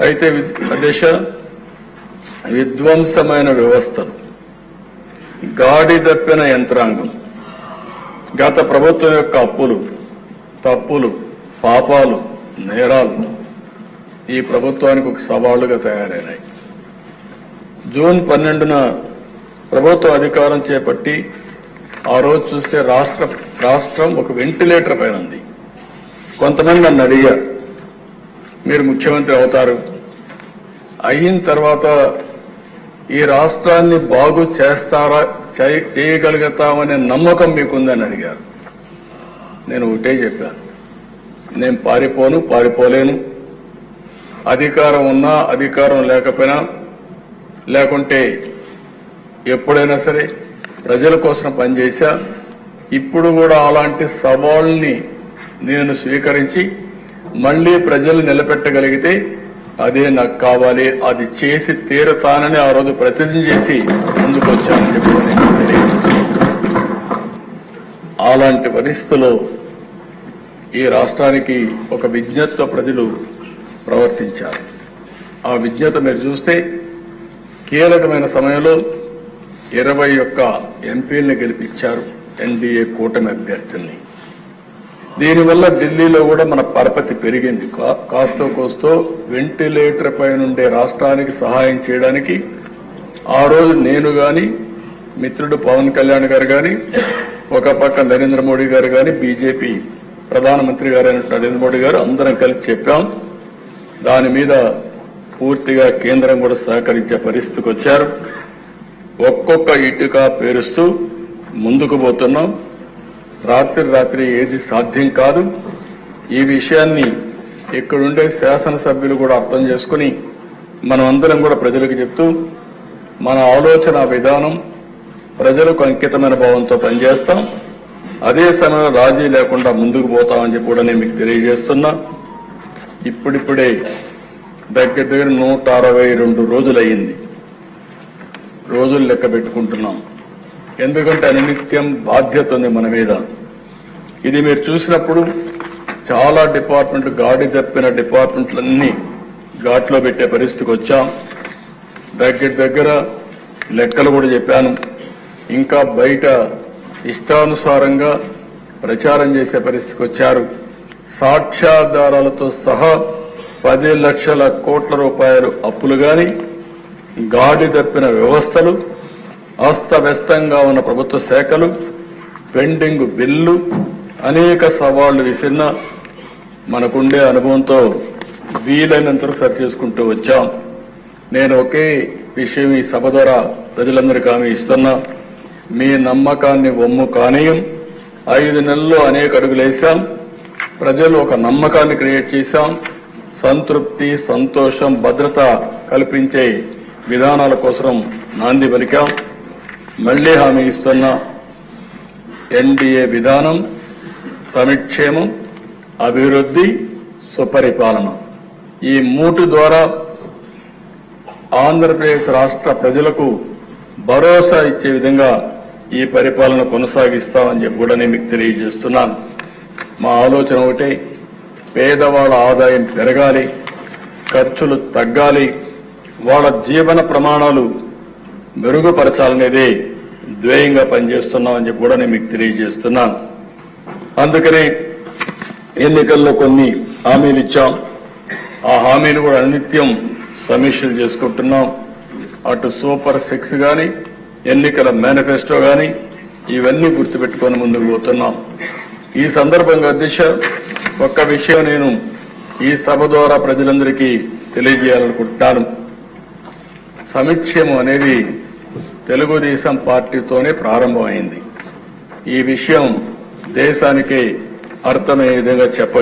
అయితే వి- విధ్వంసమైన వ్యవస్థలు గాడి దప్పిన యంత్రాంగం గత ప్రభుత్వం యొక్క అప్పులు తప్పులు పాపాలు నేరాలు ఈ ప్రభుత్వానికి ఒక సవాళ్ళుగా తయారైనాయి. జూన్ పన్నెండున ప్రభుత్వ అధికారం చేపట్టి ఆ రోజు చూస్తే రాష్ట్ర రాష్ట్రం ఒక వెంటిలేటర్ పైన ఉంది. కొంతమంది నన్ను అడిగారు మీరు ముఖ్యమంత్రి అవుతారు. అయిన తర్వాత ఈ రాష్ట్రాన్ని బాగు చేస్తారా చేయ- చేయగలుగుతామనే నమ్మకం మీకుందని అడిగారు. నేను ఒకటే చెప్పాను. నేను పారిపోను పారిపోలేను. అధికారం ఉన్నా అధికారం లేకపోయినా లేకుంటే ఎప్పుడైనా సరే ప్రజల కోసం పనిచేశా ఇప్పుడు కూడా అలాంటి సవాళ్ళని నేను స్వీకరించి మళ్ళీ ప్రజలు నిలబెట్టగలిగితే అదే నాకు కావాలి. అది చేసి తీరతానని ఆ రోజు ప్రతిజ్ఞ చేసి ముందుకు వచ్చానని చెప్పి అలాంటి పరిస్థితుల్లో ఈ రాష్ట్రానికి ఒక విజ్ఞత్వ ప్రజలు ప్రవర్తించారు. ఆ విజ్ఞత మీరు చూస్తే కీలకమైన సమయంలో ఇరవై ఒక్క ఎంపీల్ని గెలిపించారు ఎన్డీఏ కూటమి అభ్యర్థుల్ని. దీనివల్ల ఢిల్లీలో కూడా మన పరపతి పెరిగింది. కా- కాస్తో కోస్తో వెంటిలేటర్ పై నుండే రాష్ట్రానికి సహాయం చేయడానికి ఆ రోజు నేను గాని మిత్రుడు పవన్ కళ్యాణ్ గారు గాని ఒక పక్క నరేంద్ర మోడీ గారు గాని బీజేపీ ప్రధానమంత్రి గారైన నరేంద్ర మోడీ గారు అందరం కలిసి చెప్పాం. దాని మీద పూర్తిగా కేంద్రం కూడా సహకరించే పరిస్థితికి వచ్చారు. ఒక్కొక్క ఇటుక పేరుస్తూ ముందుకు పోతున్నాం. రాత్రి రాత్రి ఏది సాధ్యం కాదు. ఈ విషయాన్ని ఇక్కడుండే శాసనసభ్యులు కూడా అర్థం చేసుకుని మనం అందరం కూడా ప్రజలకు చెప్తూ మన ఆలోచన విధానం ప్రజలకు అంకితమైన భావంతో పనిచేస్తాం. అదే సమయంలో రాజీ లేకుండా ముందుకు పోతామని చెప్పి కూడా నేను మీకు తెలియజేస్తున్నా. ఇప్పుడిప్పుడే దగ్గర దగ్గర నూట అరవై రెండు రోజులయ్యింది. రోజులు లెక్క పెట్టుకుంటున్నాం. ఎందుకంటే అనునిత్యం బాధ్యత ఉంది మన మీద. ఇది మీరు చూసినప్పుడు చాలా డిపార్ట్మెంట్లు గాడి తప్పిన డిపార్ట్మెంట్లన్నీ ఘాట్లో పెట్టే పరిస్థితికి వచ్చాం. దగ్గర దగ్గర లెక్కలు కూడా చెప్పాను. ఇంకా బయట ఇష్టానుసారంగా ప్రచారం చేసే పరిస్థితికి వచ్చారు. సాక్ష్యాధారాలతో సహా పది లక్షల కోట్ల రూపాయలు అప్పులు గాని గాడి తప్పిన వ్యవస్థలు అస్తవ్యస్తంగా ఉన్న ప్రభుత్వ శాఖలు పెండింగ్ బిల్లు అనేక సవాళ్ళు విసిరిన మనకుండే అనుభవంతో వీలైనంత వరకు సరి చేసుకుంటూ వచ్చాం. నేను ఒకే విషయం ఈ సభ ద్వారా ప్రజలందరికీ హామీ ఇస్తున్నా. మీ నమ్మకాన్ని వమ్ము కానీయం. ఐదు నెలల్లో అనేక అడుగులేశాం ప్రజలు ఒక నమ్మకాన్ని క్రియేట్ చేశాం. సంతృప్తి సంతోషం భద్రత కల్పించే విధానాల కోసం నాంది పలికాం. మళ్ళీ హామీ ఇస్తున్న ఎన్డీఏ విధానం సమిక్షేమం అభివృద్ధి సుపరిపాలన. ఈ మూటు ద్వారా ఆంధ్రప్రదేశ్ రాష్ట్ర ప్రజలకు భరోసా ఇచ్చే విధంగా ఈ పరిపాలన కొనసాగిస్తామని చెప్పి కూడా నేను మీకు తెలియజేస్తున్నాను. మా ఆలోచన ఒకటే పేదవాళ్ళ ఆదాయం పెరగాలి ఖర్చులు తగ్గాలి వాళ్ళ జీవన ప్రమాణాలు మెరుగుపరచాలనేదే ధ్యేయంగా పనిచేస్తున్నామని చెప్పి కూడా నేను మీకు తెలియజేస్తున్నాను. అందుకనే ఎన్నికల్లో కొన్ని హామీలు ఇచ్చాం. ఆ హామీలు కూడా అనిత్యం సమీక్షలు చేసుకుంటున్నాం. అటు సూపర్ సిక్స్ గాని ఎన్నికల మేనిఫెస్టో గాని ఇవన్నీ గుర్తుపెట్టుకొని ముందుకు పోతున్నాం. ఈ సందర్భంగా దిశ ఒక్క విషయం నేను ఈ సభ ద్వారా ప్రజలందరికీ తెలియజేయాలనుకుంటున్నాను. సమిక్షేమం అనేది తెలుగుదేశం పార్టీతోనే ప్రారంభమైంది. ఈ విషయం దేశానికి అర్థమయ్యే విధంగా చెప్ప